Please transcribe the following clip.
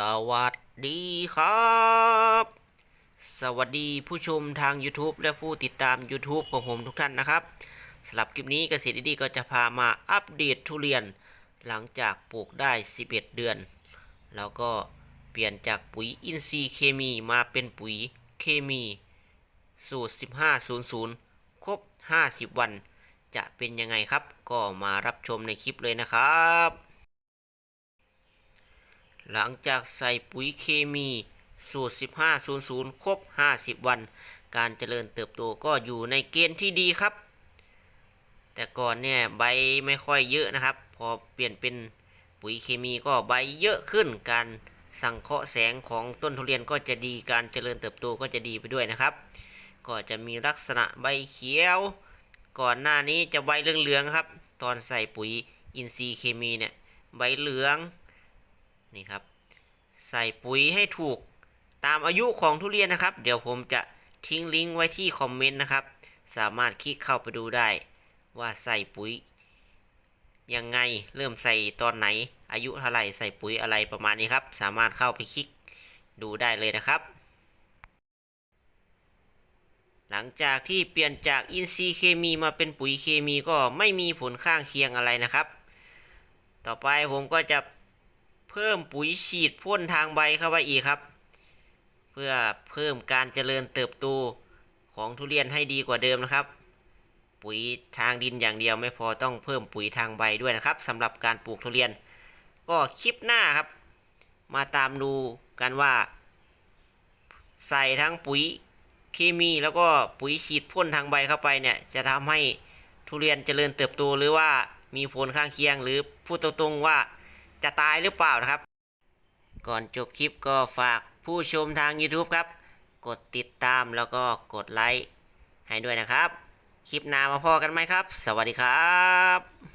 สวัสดีครับ สวัสดีผู้ชมทาง YouTube และผู้ติดตาม YouTube ของผมทุกท่านนะครับสำหรับคลิปนี้เกษตรดีๆก็จะพามาอัปเดตทุเรียน หลังจากปลูกได้ 11 เดือน แล้วก็เปลี่ยนจากปุ๋ยอินทรีย์เคมีมาเป็นปุ๋ยเคมีสูตร 1500 ครบ 50 วัน จะเป็นยังไงครับ ก็มารับชมในคลิปเลยนะครับ หลังจากใส่ปุ๋ยเคมีสูตร 1500 ครบ 50 วัน การเจริญเติบโตก็อยู่ในเกณฑ์ที่ดีครับ แต่ก่อนเนี่ยใบไม่ค่อยเยอะนะครับ พอเปลี่ยนเป็นปุ๋ยเคมีก็ใบเยอะขึ้น การสังเคราะห์แสงของต้นทุเรียนก็จะดี การเจริญเติบโตก็จะดีไปด้วยนะครับ ก็จะมีลักษณะใบเขียว ก่อนหน้านี้จะใบเหลืองๆครับ ตอนใส่ปุ๋ยอินทรีย์เคมีเนี่ยใบเหลือง นี่ครับ ใส่ปุ๋ยให้ถูกตามอายุของทุเรียนนะครับ เดี๋ยวผมจะทิ้งลิงก์ไว้ที่คอมเมนต์นะครับ สามารถคลิกเข้าไปดูได้ ว่าใส่ปุ๋ยยังไงเริ่มใส่ตอนไหน อายุเท่าไหร่ใส่ปุ๋ยอะไรประมาณนี้ครับ สามารถเข้าไปคลิกดูได้เลยนะครับ หลังจากที่เปลี่ยนจากอินทรีย์เคมีมาเป็นปุ๋ยเคมีก็ไม่มีผลข้างเคียงอะไรนะครับ ต่อไปผมก็จะ เพิ่มปุ๋ยฉีดพ่นทางใบเข้าไปอีกครับ เพื่อเพิ่มการเจริญเติบโตของทุเรียนให้ดีกว่าเดิมนะครับ ปุ๋ยทางดินอย่างเดียวไม่พอต้องเพิ่มปุ๋ยทางใบด้วยนะครับสำหรับการปลูกทุเรียน ก็คลิปหน้าครับ มาตามดูกันว่า ใส่ทั้งปุ๋ยเคมีแล้วก็ปุ๋ยฉีดพ่นทางใบเข้าไปเนี่ยจะทำให้ทุเรียนเจริญเติบโตหรือว่ามีผลข้างเคียงหรือพูดตรงๆว่า จะตายหรือเปล่านะครับ ก่อนจบคลิปก็ฝากผู้ชมทาง YouTube ครับ กดติดตามแล้วก็กดไลค์ให้ด้วยนะครับ คลิปหน้ามาพอกันไหมครับ สวัสดีครับ